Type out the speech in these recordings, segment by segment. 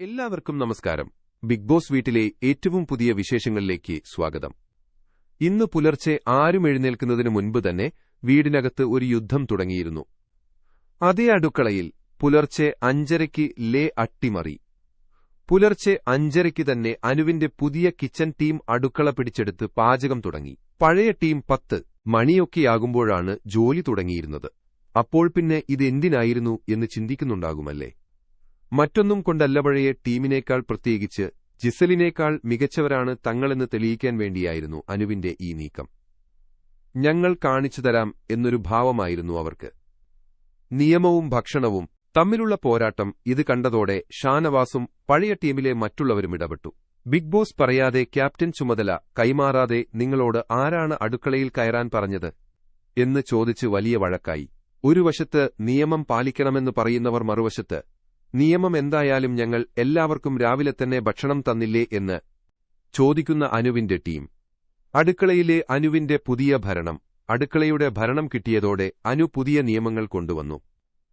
എല്ലാവർക്കും നമസ്കാരം. Big boss വീട്ടിലെ ഏറ്റവും പുതിയ വിശേഷങ്ങളിലേക്ക് സ്വാഗതം. ഇന്ന് പുലർച്ചെ ആരും എഴുന്നേൽക്കുന്നതിന് മുൻപ് തന്നെ വീടിനകത്ത് ഒരു യുദ്ധം തുടങ്ങിയിരുന്നു. അതേ അടുക്കളയിൽ പുലർച്ചെ അഞ്ചരയ്ക്ക് ലേ അട്ടിമറി. പുലർച്ചെ അഞ്ചരയ്ക്ക് തന്നെ അനുവിന്റെ പുതിയ കിച്ചൺ ടീം അടുക്കള പിടിച്ചെടുത്ത് പാചകം തുടങ്ങി. പഴയ ടീം പത്ത് മണിയൊക്കെയാകുമ്പോഴാണ് ജോലി തുടങ്ങിയിരുന്നത്. അപ്പോൾ പിന്നെ ഇതെന്തിനായിരുന്നു എന്ന് ചിന്തിക്കുന്നുണ്ടാകുമല്ലേ? മറ്റൊന്നും കൊണ്ടല്ലവഴയെ ടീമിനേക്കാൾ പ്രത്യേകിച്ച് ജിസലിനേക്കാൾ മികച്ചവരാണ് തങ്ങളെന്ന് തെളിയിക്കാൻ വേണ്ടിയായിരുന്നു അനുവിന്റെ ഈ നീക്കം. ഞങ്ങൾ കാണിച്ചു തരാം എന്നൊരു ഭാവമായിരുന്നു അവർക്ക്. നിയമവും ഭക്ഷണവും തമ്മിലുള്ള പോരാട്ടം ഇത് കണ്ടതോടെ ഷാനവാസും പഴയ ടീമിലെ മറ്റുള്ളവരും ഇടപെട്ടു. ബിഗ് ബോസ് പറയാതെ ക്യാപ്റ്റൻ ചുമതല കൈമാറാതെ നിങ്ങളോട് ആരാണ് അടുക്കളയിൽ കയറാൻ പറഞ്ഞത് എന്ന് ചോദിച്ച് വലിയ വഴക്കായി. ഒരു വശത്ത് നിയമം പാലിക്കണമെന്ന് പറയുന്നവർ മറുവശത്ത് നിയമം എന്തായാലും ഞങ്ങൾ എല്ലാവർക്കും രാവിലെ തന്നെ ഭക്ഷണം തന്നില്ലേ എന്ന് ചോദിക്കുന്ന അനുവിന്റെ ടീം. അടുക്കളയിലെ അനുവിന്റെ പുതിയ ഭരണം അടുക്കളയുടെ ഭരണം കിട്ടിയതോടെ അനു പുതിയ നിയമങ്ങൾ കൊണ്ടുവന്നു.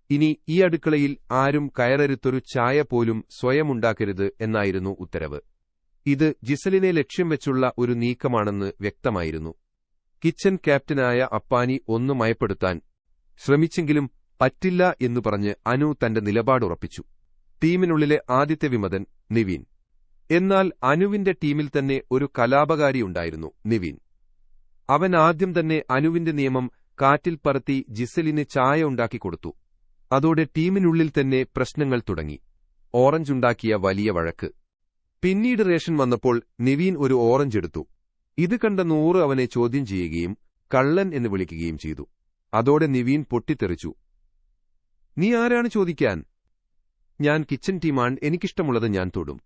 ഇനി ഈ അടുക്കളയിൽ ആരും കയറരുത്തൊരു ചായ പോലും സ്വയമുണ്ടാക്കരുത് എന്നായിരുന്നു ഉത്തരവ്. ഇത് ജിസലിനെ ലക്ഷ്യം വെച്ചുള്ള ഒരു നീക്കമാണെന്ന് വ്യക്തമായിരുന്നു. കിച്ചൻ ക്യാപ്റ്റനായ അപ്പാനി ഒന്ന് മയപ്പെടുത്താൻ ശ്രമിച്ചെങ്കിലും പറ്റില്ല എന്നു പറഞ്ഞ് അനു തന്റെ നിലപാടുറപ്പിച്ചു. ടീമിനുള്ളിലെ ആദ്യത്തെ വിമതൻ നിവീൻ. എന്നാൽ അനുവിന്റെ ടീമിൽ തന്നെ ഒരു കലാപകാരിയുണ്ടായിരുന്നു നിവീൻ. അവൻ ആദ്യം തന്നെ അനുവിന്റെ നിയമം കാറ്റിൽ പറത്തി ജിസലിന് ചായ ഉണ്ടാക്കിക്കൊടുത്തു അതോടെ ടീമിനുള്ളിൽ തന്നെ പ്രശ്നങ്ങൾ തുടങ്ങി. ഓറഞ്ച് ഉണ്ടാക്കിയ വലിയ വഴക്ക്. പിന്നീട് റേഷൻ വന്നപ്പോൾ നിവീൻ ഒരു ഓറഞ്ച് എടുത്തു. ഇത് കണ്ട നൂറ് അവനെ ചോദ്യം ചെയ്യുകയും കള്ളൻ എന്ന് വിളിക്കുകയും ചെയ്തു. അതോടെ നിവീൻ പൊട്ടിത്തെറിച്ചു. നീ ആരാണ് ചോദിക്കാൻ? ഞാൻ കിച്ചൻ ടീമാണ് എനിക്കിഷ്ടമുള്ളത് ഞാൻ തൊടും.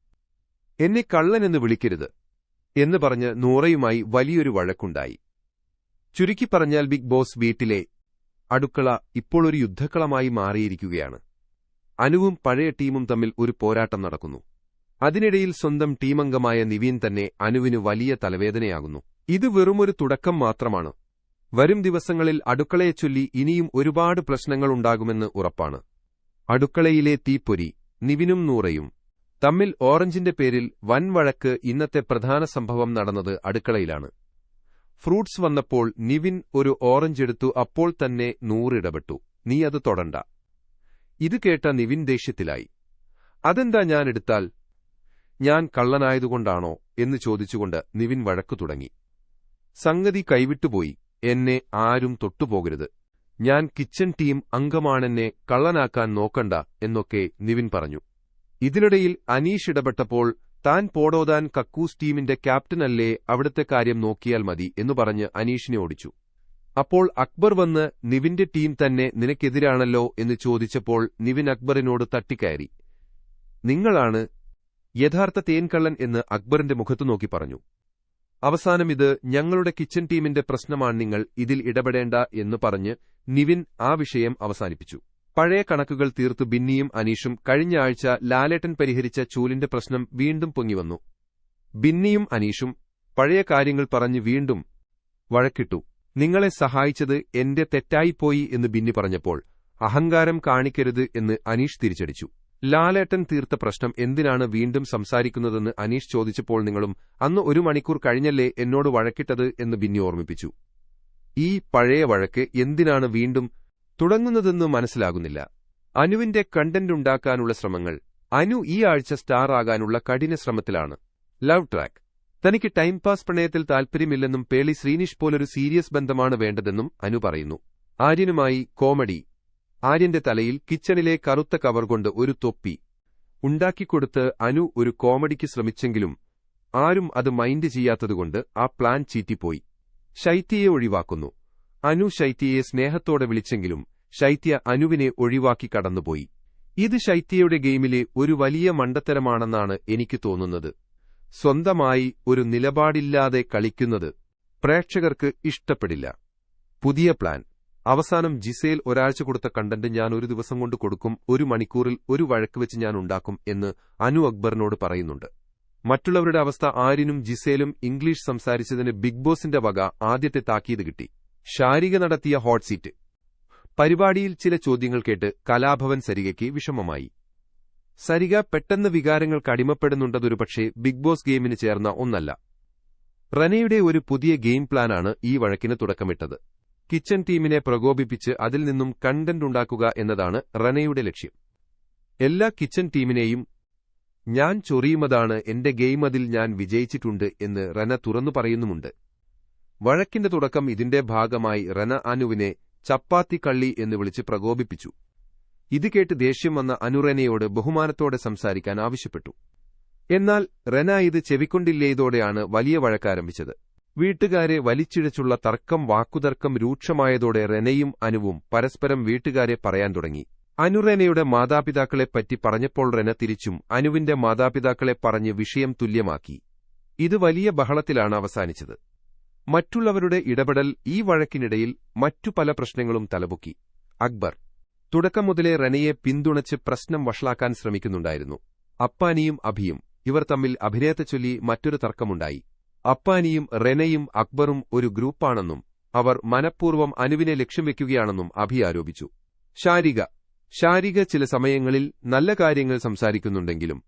എന്നെ കള്ളനെന്ന് വിളിക്കരുത് എന്ന് പറഞ്ഞ് നൂറയുമായി വലിയൊരു വഴക്കുണ്ടായി. ചുരുക്കി പറഞ്ഞാൽ ബിഗ് ബോസ് വീട്ടിലെ അടുക്കള ഇപ്പോൾ ഒരു യുദ്ധക്കളമായി മാറിയിരിക്കുകയാണ്. അനുവും പഴയ ടീമും തമ്മിൽ ഒരു പോരാട്ടം നടക്കുന്നു. അതിനിടയിൽ സ്വന്തം ടീമംഗമായ നിവീൻ തന്നെ അനുവിന് വലിയ തലവേദനയാകുന്നു. ഇത് വെറുമൊരു തുടക്കം മാത്രമാണ്. വരും ദിവസങ്ങളിൽ അടുക്കളയെച്ചൊല്ലി ഇനിയും ഒരുപാട് പ്രശ്നങ്ങളുണ്ടാകുമെന്ന് ഉറപ്പാണ്. അടുക്കളയിലെ തീപ്പൊരി നിവിനും നൂറയും. തമ്മിൽ ഓറഞ്ചിന്റെ പേരിൽ വൻ വഴക്ക് ഇന്നത്തെ പ്രധാന സംഭവം നടന്നത് അടുക്കളയിലാണ്. ഫ്രൂട്ട്സ് വന്നപ്പോൾ നിവിൻ ഒരു ഓറഞ്ച് എടുത്തു അപ്പോൾ തന്നെ നൂറിടപെട്ടു നീ അത് തൊടണ്ട. ഇത് കേട്ട നിവിൻ ദേഷ്യത്തിലായി. അതെന്താ ഞാൻ എടുത്താൽ? ഞാൻ കള്ളനായതുകൊണ്ടാണോ എന്ന് ചോദിച്ചുകൊണ്ട് നിവിൻ വഴക്കു തുടങ്ങി. സംഗതി കൈവിട്ടുപോയി. എന്നെ ആരും തൊട്ടുപോകരുത്. ഞാൻ കിച്ചൺ ടീം അംഗമാണെന്നെ കള്ളനാക്കാൻ നോക്കണ്ട എന്നൊക്കെ നിവിൻ പറഞ്ഞു. ഇതിനിടയിൽ അനീഷ് ഇടപെട്ടപ്പോൾ താൻ പോടോതാൻ കക്കൂസ് ടീമിന്റെ ക്യാപ്റ്റനല്ലേ അവിടുത്തെ കാര്യം നോക്കിയാൽ മതി എന്നു പറഞ്ഞ് അനീഷിനെ ഓടിച്ചു. അപ്പോൾ അക്ബർ വന്ന് നിവിന്റെ ടീം തന്നെ നിനക്കെതിരാണല്ലോ എന്ന് ചോദിച്ചപ്പോൾ നിവിൻ അക്ബറിനോട് തട്ടിക്കയറി. നിങ്ങളാണ് യഥാർത്ഥ തേൻകള്ളൻ എന്ന് അക്ബറിന്റെ മുഖത്തു നോക്കി പറഞ്ഞു. അവസാനം ഇത് ഞങ്ങളുടെ കിച്ചൺ ടീമിന്റെ പ്രശ്നമാണ് നിങ്ങൾ ഇതിൽ ഇടപെടേണ്ട എന്ന് പറഞ്ഞ് നിവിൻ ആ വിഷയം അവസാനിപ്പിച്ചു. പഴയ കണക്കുകൾ തീർത്ത് ബിന്നിയും അനീഷും കഴിഞ്ഞ ആഴ്ച ലാലേട്ടൻ പരിഹരിച്ച ചൂലിന്റെ പ്രശ്നം വീണ്ടും പൊങ്ങിവന്നു. ബിന്നിയും അനീഷും പഴയ കാര്യങ്ങൾ പറഞ്ഞ് വീണ്ടും വഴക്കിട്ടു. നിങ്ങളെ സഹായിച്ചത് എന്റെ തെറ്റായിപ്പോയി എന്ന് ബിന്നി പറഞ്ഞപ്പോൾ അഹങ്കാരം കാണിക്കരുത് എന്ന് അനീഷ് തിരിച്ചടിച്ചു. ലാലേട്ടൻ തീർത്ത പ്രശ്നം എന്തിനാണ് വീണ്ടും സംസാരിക്കുന്നതെന്ന് അനീഷ് ചോദിച്ചപ്പോൾ നിങ്ങളും അന്ന് ഒരു മണിക്കൂർ കഴിഞ്ഞല്ലേ എന്നോട് വഴക്കിട്ടത്? എന്ന് ബിന്നി ഓർമ്മിപ്പിച്ചു. ഈ പഴയ വഴക്ക് എന്തിനാണ് വീണ്ടും തുടങ്ങുന്നതെന്ന് മനസ്സിലാകുന്നില്ല. അനുവിന്റെ കണ്ടന്റ് ഉണ്ടാക്കാനുള്ള ശ്രമങ്ങൾ അനു ഈ ആഴ്ച സ്റ്റാർ ആകാനുള്ള കഠിന ശ്രമത്തിലാണ്. ലവ് ട്രാക്ക് തനിക്ക് ടൈം പാസ് പ്രണയത്തിൽ താൽപ്പര്യമില്ലെന്നും പേളി ശ്രീനിഷ് പോലൊരു സീരിയസ് ബന്ധമാണ് വേണ്ടതെന്നും അനു പറയുന്നു. ആര്യനുമായി കോമഡി ആര്യന്റെ തലയിൽ കിച്ചണിലെ കറുത്ത കവർ കൊണ്ട് ഒരു തൊപ്പി ഉണ്ടാക്കിക്കൊടുത്ത് അനു ഒരു കോമഡിക്ക് ശ്രമിച്ചെങ്കിലും ആരും അത് മൈൻഡ് ചെയ്യാത്തതുകൊണ്ട് ആ പ്ലാൻ ചീറ്റിപ്പോയി. ശൈത്യയെ ഒഴിവാക്കുന്നു. അനു ശൈത്യയെ സ്നേഹത്തോടെ വിളിച്ചെങ്കിലും ശൈത്യ അനുവിനെ ഒഴിവാക്കി കടന്നുപോയി. ഇത് ശൈത്യയുടെ ഗെയിമിലെ ഒരു വലിയ മണ്ടത്തരമാണെന്നാണ് എനിക്ക് തോന്നുന്നത്. സ്വന്തമായി ഒരു നിലപാടില്ലാതെ കളിക്കുന്നത് പ്രേക്ഷകർക്ക് ഇഷ്ടപ്പെടില്ല. പുതിയ പ്ലാൻ. അവസാനം ജിസേൽ ഒരാഴ്ച കൊടുത്ത കണ്ടന്റ് ഞാൻ ഒരു ദിവസം കൊണ്ട് കൊടുക്കും ഒരു മണിക്കൂറിൽ ഒരു വഴക്ക് വെച്ച് ഞാൻ ഉണ്ടാക്കും എന്ന് അനു അക്ബറിനോട് പറയുന്നുണ്ട്. മറ്റുള്ളവരുടെ അവസ്ഥ ആരിനും ജിസേലും ഇംഗ്ലീഷ് സംസാരിച്ചതിന് ബിഗ് ബോസിന്റെ വക ആദ്യത്തെ താക്കീത് കിട്ടി. ശാരിക നടത്തിയ ഹോട്ട് സീറ്റ്. പരിപാടിയിൽ ചില ചോദ്യങ്ങൾ കേട്ട് കലാഭവൻ സരികയ്ക്ക് വിഷമമായി. സരിക പെട്ടെന്ന് വികാരങ്ങൾക്ക് അടിമപ്പെടുന്നുണ്ടതൊരുപക്ഷേ ബിഗ് ബോസ് ഗെയിമിന് ചേർന്ന ഒന്നല്ല. റനയുടെ ഒരു പുതിയ ഗെയിം പ്ലാനാണ് ഈ വഴക്കിന് തുടക്കമിട്ടത്. കിച്ചൺ ടീമിനെ പ്രകോപിപ്പിച്ച് അതിൽ നിന്നും കണ്ടന്റ് ഉണ്ടാക്കുക എന്നതാണ് റനയുടെ ലക്ഷ്യം. എല്ലാ കിച്ചൺ ടീമിനെയും ഞാൻ ചൊറിയുമതാണ് എന്റെ ഗെയിം അതിൽ ഞാൻ വിജയിച്ചിട്ടുണ്ട് എന്ന് റന തുറന്നു പറയുന്നുമുണ്ട്. വഴക്കിന്റെ തുടക്കം ഇതിന്റെ ഭാഗമായി റന അനുവിനെ ചപ്പാത്തി കള്ളി എന്ന് വിളിച്ച് പ്രകോപിപ്പിച്ചു. ഇത് കേട്ട് ദേഷ്യം വന്ന അനുറനയോട് ബഹുമാനത്തോടെ സംസാരിക്കാൻ ആവശ്യപ്പെട്ടു. എന്നാൽ റെന ഇത് ചെവിക്കൊണ്ടില്ലേതോടെയാണ് വലിയ വഴക്കാരംഭിച്ചത്. വീട്ടുകാരെ വലിച്ചിഴച്ചുള്ള തർക്കം വാക്കുതർക്കം രൂക്ഷമായതോടെ റെനയും അനുവും പരസ്പരം വീട്ടുകാരെ പറയാൻ തുടങ്ങി. അനുറെനയുടെ മാതാപിതാക്കളെപ്പറ്റി പറഞ്ഞപ്പോൾ റെന തിരിച്ചും അനുവിന്റെ മാതാപിതാക്കളെ പറഞ്ഞ് വിഷയം തുല്യമാക്കി. ഇത് വലിയ ബഹളത്തിലാണ് അവസാനിച്ചത്. മറ്റുള്ളവരുടെ ഇടപെടൽ ഈ വഴക്കിനിടയിൽ മറ്റു പല പ്രശ്നങ്ങളും തലപൊക്കി. അക്ബർ തുടക്കം മുതലേ റെനയെ പിന്തുണച്ച് പ്രശ്നം വഷളാക്കാൻ ശ്രമിക്കുന്നുണ്ടായിരുന്നു. അപ്പാനിയും അഭിയും ഇവർ തമ്മിൽ അഭിനയത്തെച്ചൊല്ലി മറ്റൊരു തർക്കമുണ്ടായി. അപ്പാനിയും റെനയും അക്ബറും ഒരു ഗ്രൂപ്പാണെന്നും അവർ മനഃപൂർവം അനുവിനെ ലക്ഷ്യം വെക്കുകയാണെന്നും അഭി ആരോപിച്ചു. ശാരിക ശാരിക ചില സമയങ്ങളിൽ നല്ല കാര്യങ്ങൾ സംസാരിക്കുന്നുണ്ടെങ്കിലും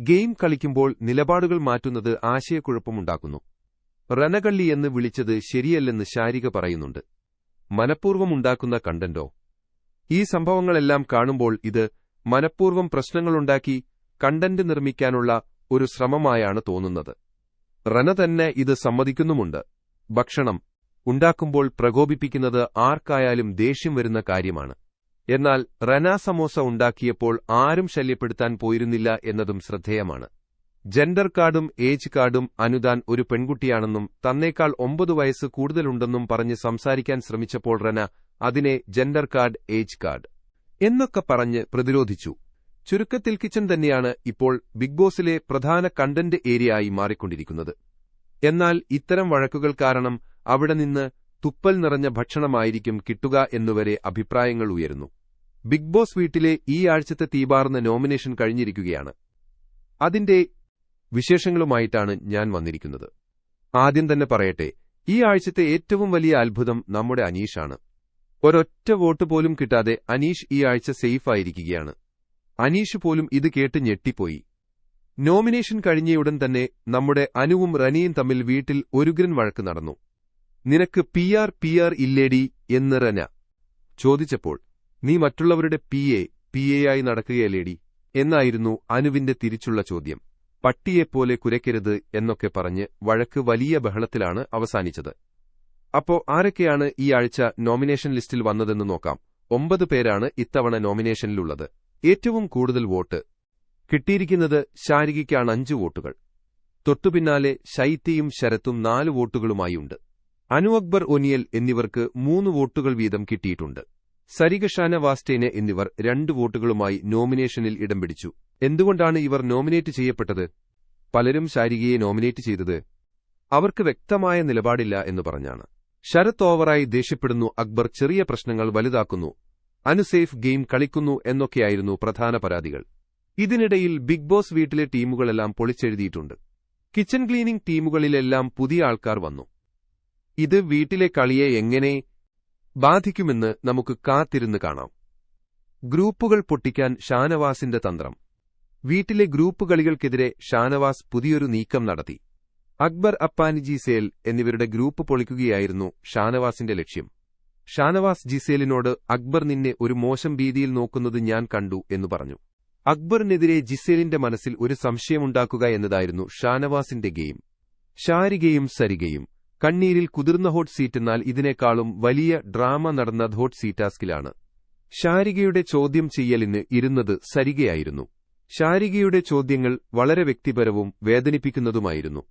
ഗെയിം കളിക്കുമ്പോൾ നിലപാടുകൾ മാറ്റുന്നത് ആശയക്കുഴപ്പമുണ്ടാക്കുന്നു. റനകള്ളി എന്ന് വിളിച്ചത് ശരിയല്ലെന്ന് ശാരിക പറയുന്നുണ്ട്. മനഃപൂർവമുണ്ടാക്കുന്ന കണ്ടന്റോ? ഈ സംഭവങ്ങളെല്ലാം കാണുമ്പോൾ ഇത് മനഃപൂർവം പ്രശ്നങ്ങളുണ്ടാക്കി കണ്ടന്റ് നിർമ്മിക്കാനുള്ള ഒരു ശ്രമമായാണ് തോന്നുന്നത്. റന തന്നെ ഇത് സമ്മതിക്കുന്നുമുണ്ട്. ഭക്ഷണം ഉണ്ടാക്കുമ്പോൾ പ്രകോപിപ്പിക്കുന്നത് ആർക്കായാലും ദേഷ്യം വരുന്ന കാര്യമാണ്. എന്നാൽ റനാസമോസ ഉണ്ടാക്കിയപ്പോൾ ആരും ശല്യപ്പെടുത്താൻ പോയിരുന്നില്ല എന്നതും ശ്രദ്ധേയമാണ്. ജെൻഡർ കാർഡും ഏജ് കാർഡും അനുദാൻ ഒരു പെൺകുട്ടിയാണെന്നും തന്നേക്കാൾ ഒമ്പത് വയസ്സ് കൂടുതലുണ്ടെന്നും പറഞ്ഞ് സംസാരിക്കാൻ ശ്രമിച്ചപ്പോൾ റന അതിനെ ജെൻഡർ കാർഡ് ഏജ് കാർഡ് എന്നൊക്കെ പറഞ്ഞ് പ്രതിരോധിച്ചു. ചുരുക്കത്തിൽ കിച്ചൺ തന്നെയാണ് ഇപ്പോൾ ബിഗ് ബോസിലെ പ്രധാന കണ്ടന്റ് ഏരിയയായി മാറിക്കൊണ്ടിരിക്കുന്നത്. എന്നാൽ ഇത്തരം വഴക്കുകൾ കാരണം അവിടെ നിന്ന് തുപ്പൽ നിറഞ്ഞ ഭക്ഷണമായിരിക്കും കിട്ടുക എന്നുവരെ അഭിപ്രായങ്ങൾ ഉയരുന്നു. ബിഗ് ബോസ് വീട്ടിലെ ഈ ആഴ്ചത്തെ തീപാർന്ന നോമിനേഷൻ കഴിഞ്ഞിരിക്കുകയാണ്. അതിന്റെ വിശേഷങ്ങളുമായിട്ടാണ് ഞാൻ വന്നിരിക്കുന്നത്. ആദ്യം തന്നെ പറയട്ടെ ഈ ആഴ്ചത്തെ ഏറ്റവും വലിയ അത്ഭുതം നമ്മുടെ അനീഷാണ്. ഒരൊറ്റ വോട്ട് പോലും കിട്ടാതെ അനീഷ് ഈ ആഴ്ച സേഫായിരിക്കുകയാണ്. അനീഷ് പോലും ഇത് കേട്ട് ഞെട്ടിപ്പോയി. നോമിനേഷൻ കഴിഞ്ഞയുടൻ തന്നെ നമ്മുടെ അനുവും റനിയും തമ്മിൽ വീട്ടിൽ ഒരുഗ്രൻ വഴക്ക് നടന്നു. നിനക്ക് പി ആർ പി ആർ ഇല്ലേടി എന്നിറഞ്ഞ ചോദിച്ചപ്പോൾ നീ മറ്റുള്ളവരുടെ പി എ പി എ ആയി നടക്കുകയല്ലേടി? എന്നായിരുന്നു അനുവിന്റെ തിരിച്ചുള്ള ചോദ്യം. പട്ടിയെപ്പോലെ കുരയ്ക്കരുത് എന്നൊക്കെ പറഞ്ഞ് വഴക്ക് വലിയ ബഹളത്തിലാണ് അവസാനിച്ചത്. അപ്പോ ആരൊക്കെയാണ് ഈ ആഴ്ച നോമിനേഷൻ ലിസ്റ്റിൽ വന്നതെന്ന് നോക്കാം. ഒമ്പത് പേരാണ് ഇത്തവണ നോമിനേഷനിലുള്ളത്. ഏറ്റവും കൂടുതൽ വോട്ട് കിട്ടിയിരിക്കുന്നത് ശാരികയ്ക്കാണ് അഞ്ച് വോട്ടുകൾ. തൊട്ടുപിന്നാലെ ശൈത്യയും ശരത്തും നാല് വോട്ടുകളുമായുണ്ട് അനു അക്ബർ ഒനിയൽ എന്നിവർക്ക് മൂന്ന് വോട്ടുകൾ വീതം കിട്ടിയിട്ടുണ്ട്. സരികഷാന വാസ്റ്റേന് എന്നിവർ രണ്ട് വോട്ടുകളുമായി നോമിനേഷനിൽ ഇടം പിടിച്ചു. എന്തുകൊണ്ടാണ് ഇവർ നോമിനേറ്റ് ചെയ്യപ്പെട്ടത്? പലരും ശാരികയെ നോമിനേറ്റ് ചെയ്തത് അവർക്ക് വ്യക്തമായ നിലപാടില്ല എന്ന് പറഞ്ഞാണ്. ശരത് ഓവറായി ദേഷ്യപ്പെടുന്നു അക്ബർ ചെറിയ പ്രശ്നങ്ങൾ വലുതാക്കുന്നു. അനുസേഫ് ഗെയിം കളിക്കുന്നു എന്നൊക്കെയായിരുന്നു പ്രധാന പരാതികൾ. ഇതിനിടയിൽ ബിഗ് ബോസ് വീട്ടിലെ ടീമുകളെല്ലാം പൊളിച്ചെഴുതിയിട്ടുണ്ട്. കിച്ചൺ ക്ലീനിംഗ് ടീമുകളിലെല്ലാം പുതിയ ആൾക്കാർ വന്നു. ഇത് വീട്ടിലെ കളിയെ എങ്ങനെ ബാധിക്കുമെന്ന് നമുക്ക് കാത്തിരുന്ന് കാണാം. ഗ്രൂപ്പുകൾ പൊട്ടിക്കാൻ ഷാനവാസിന്റെ തന്ത്രം. വീട്ടിലെ ഗ്രൂപ്പ് കളികൾക്കെതിരെ ഷാനവാസ് പുതിയൊരു നീക്കം നടത്തി. അക്ബർ അപ്പാനിജി സേൽ എന്നിവരുടെ ഗ്രൂപ്പ് പൊളിക്കുകയായിരുന്നു ഷാനവാസിന്റെ ലക്ഷ്യം. ഷാനവാസ് ജിസേലിനോട് അക്ബർ നിന്നെ ഒരു മോശം രീതിയിൽ നോക്കുന്നത് ഞാൻ കണ്ടു എന്നു പറഞ്ഞു. അക്ബറിനെതിരെ ജിസേലിന്റെ മനസ്സിൽ ഒരു സംശയമുണ്ടാക്കുക എന്നതായിരുന്നു ഷാനവാസിന്റെ ഗെയിം. ഷാരികയും സരികയും കണ്ണീരിൽ കുതിർന്ന ഹോട്ട് സീറ്റെന്നാൽ ഇതിനേക്കാളും വലിയ ഡ്രാമ നടന്ന ഹോട്ട് സീറ്റാസ്കിലാണ്. ഷാരികയുടെ ചോദ്യം ചെയ്യലിന് ഇരുന്നത് സരികയായിരുന്നു. ഷാരികയുടെ ചോദ്യങ്ങൾ വളരെ വ്യക്തിപരവും വേദനിപ്പിക്കുന്നതുമായിരുന്നു.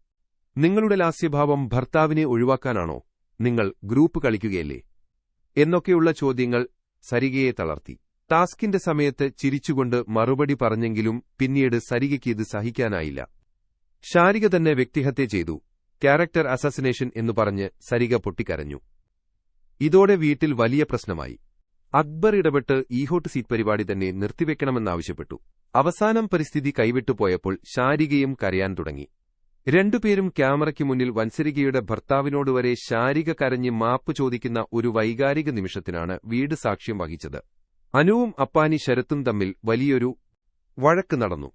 നിങ്ങളുടെ ലാസ്യഭാവം ഭർത്താവിനെ ഒഴിവാക്കാനാണോ? നിങ്ങൾ ഗ്രൂപ്പ് കളിക്കുകയല്ലേ? എന്നൊക്കെയുള്ള ചോദ്യങ്ങൾ സരികയെ തളർത്തി. ടാസ്കിന്റെ സമയത്ത് ചിരിച്ചുകൊണ്ട് മറുപടി പറഞ്ഞെങ്കിലും പിന്നീട് സരികയ്ക്ക് ഇത് സഹിക്കാനായില്ല. ഷാരിക തന്നെ വ്യക്തിഹത്യ ചെയ്തു. ക്യാരക്ടർ അസസിനേഷൻ എന്നു പറഞ്ഞ് സരിക പൊട്ടിക്കരഞ്ഞു. ഇതോടെ വീട്ടിൽ വലിയ പ്രശ്നമായി. അക്ബർ ഇടപെട്ട് ഈ ഹോട്ട് സീറ്റ് പരിപാടി തന്നെ നിർത്തിവെക്കണമെന്നാവശ്യപ്പെട്ടു. അവസാനം പരിസ്ഥിതി കൈവിട്ടുപോയപ്പോൾ ശാരികയും കരയാൻ തുടങ്ങി. രണ്ടുപേരും ക്യാമറയ്ക്ക് മുന്നിൽ വൻസരികയുടെ ഭർത്താവിനോട് വരെ ശാരിക കരഞ്ഞ് മാപ്പ് ചോദിക്കുന്ന ഒരു വൈകാരിക നിമിഷത്തിനാണ് വീട് സാക്ഷ്യം വഹിച്ചത്. അനുവും അപ്പാനി ശരത്തും തമ്മിൽ വലിയൊരു വഴക്ക് നടന്നു.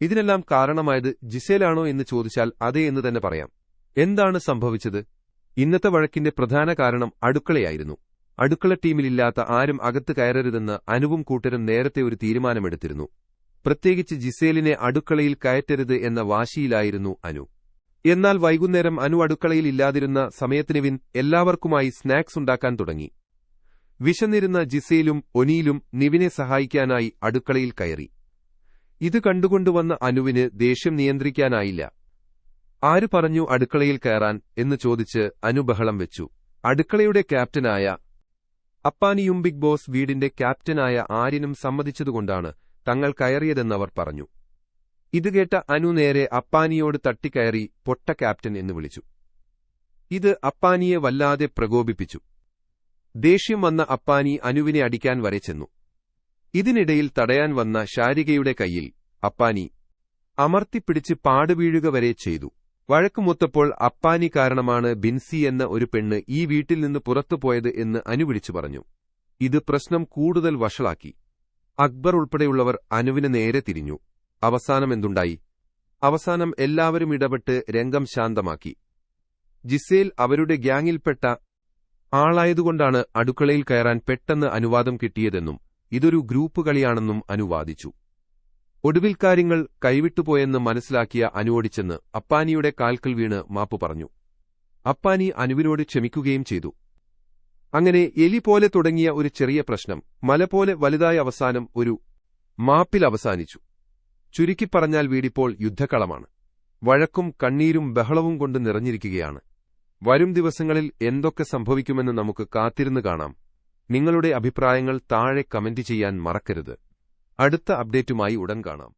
ഇതിനെല്ലാം കാരണമായത് ജിസേലാണോ എന്ന് ചോദിച്ചാൽ അതേ എന്ന് തന്നെ പറയാം. എന്താണ് സംഭവിച്ചത്? ഇന്നത്തെ വഴക്കിന്റെ പ്രധാന കാരണം അടുക്കളയായിരുന്നു. അടുക്കള ടീമിലില്ലാത്ത ആരും അകത്ത് കയറരുതെന്ന് അനുവും കൂട്ടരും നേരത്തെ ഒരു തീരുമാനമെടുത്തിരുന്നു. പ്രത്യേകിച്ച് ജിസേലിനെ അടുക്കളയിൽ കയറ്റരുത് എന്ന വാശിയിലായിരുന്നു അനു. എന്നാൽ വൈകുന്നേരം അനു അടുക്കളയിൽ ഇല്ലാതിരുന്ന സമയത്തിനുവിൻ എല്ലാവർക്കുമായി സ്നാക്സ് ഉണ്ടാക്കാൻ തുടങ്ങി. വിശന്നിരുന്ന ജിസേലും ഒനിയിലും നിവിനെ സഹായിക്കാനായി അടുക്കളയിൽ കയറി. ഇത് കണ്ടുകൊണ്ടുവന്ന അനുവിന് ദേഷ്യം നിയന്ത്രിക്കാനായില്ല. ആര് പറഞ്ഞു അടുക്കളയിൽ കയറാൻ എന്ന് ചോദിച്ച് അനുബഹളം വെച്ചു. അടുക്കളയുടെ ക്യാപ്റ്റനായ അപ്പാനിയും ബിഗ് ബോസ് വീടിന്റെ ക്യാപ്റ്റനായ ആര്യനും സമ്മതിച്ചതുകൊണ്ടാണ് തങ്ങൾ കയറിയതെന്നവർ പറഞ്ഞു. ഇത് കേട്ട അനു നേരെ അപ്പാനിയോട് തട്ടിക്കയറി പൊട്ട ക്യാപ്റ്റൻ എന്ന് വിളിച്ചു. ഇത് അപ്പാനിയെ വല്ലാതെ പ്രകോപിപ്പിച്ചു. ദേഷ്യം വന്ന അപ്പാനി അനുവിനെ അടിക്കാൻ വരെ ചെന്നു. ഇതിനിടയിൽ തടയാൻ വന്ന ശാരികയുടെ കയ്യിൽ അപ്പാനി അമർത്തിപ്പിടിച്ച് പാടുവീഴുക വരെ ചെയ്തു. വഴക്കുമൊത്തപ്പോൾ അപ്പാനി കാരണമാണ് ബിൻസി എന്ന ഒരു പെണ്ണ് ഈ വീട്ടിൽ നിന്ന് പുറത്തുപോയത് എന്ന് അനുവിളിച്ചു പറഞ്ഞു. ഇത് പ്രശ്നം കൂടുതൽ വഷളാക്കി. അക്ബർ ഉൾപ്പെടെയുള്ളവർ അനുവിന് നേരെ തിരിഞ്ഞു. അവസാനം എന്തുണ്ടായി? അവസാനം എല്ലാവരും ഇടപെട്ട് രംഗം ശാന്തമാക്കി. ജിസേൽ അവരുടെ ഗ്യാങ്ങിൽപ്പെട്ട ആളായതുകൊണ്ടാണ് അടുക്കളയിൽ കയറാൻ പെട്ടെന്ന് അനുവാദം കിട്ടിയതെന്നും ഇതൊരു ഗ്രൂപ്പ് കളിയാണെന്നും അനുവാദിച്ചു ഒടുവിൽ കാര്യങ്ങൾ കൈവിട്ടുപോയെന്ന് മനസ്സിലാക്കിയ അനുവോടിച്ചെന്ന് അപ്പാനിയുടെ കാൽക്കൽ വീണ് മാപ്പു പറഞ്ഞു. അപ്പാനി അനുവിനോട് ക്ഷമിക്കുകയും ചെയ്തു. അങ്ങനെ എലി പോലെ തുടങ്ങിയ ഒരു ചെറിയ പ്രശ്നം മല പോലെ വലുതായ അവസാനം ഒരു മാപ്പിൽ അവസാനിച്ചു. ചുരുക്കിപ്പറഞ്ഞാൽ വീടിപ്പോൾ യുദ്ധക്കളമാണ്. വഴക്കും കണ്ണീരും ബഹളവും കൊണ്ട് നിറഞ്ഞിരിക്കുകയാണ്. വരും ദിവസങ്ങളിൽ എന്തൊക്കെ സംഭവിക്കുമെന്ന് നമുക്ക് കാത്തിരുന്ന് കാണാം. നിങ്ങളുടെ അഭിപ്രായങ്ങൾ താഴെ കമന്റ് ചെയ്യാൻ മറക്കരുത്. അടുത്ത അപ്ഡേറ്റുമായി ഉടൻ കാണാം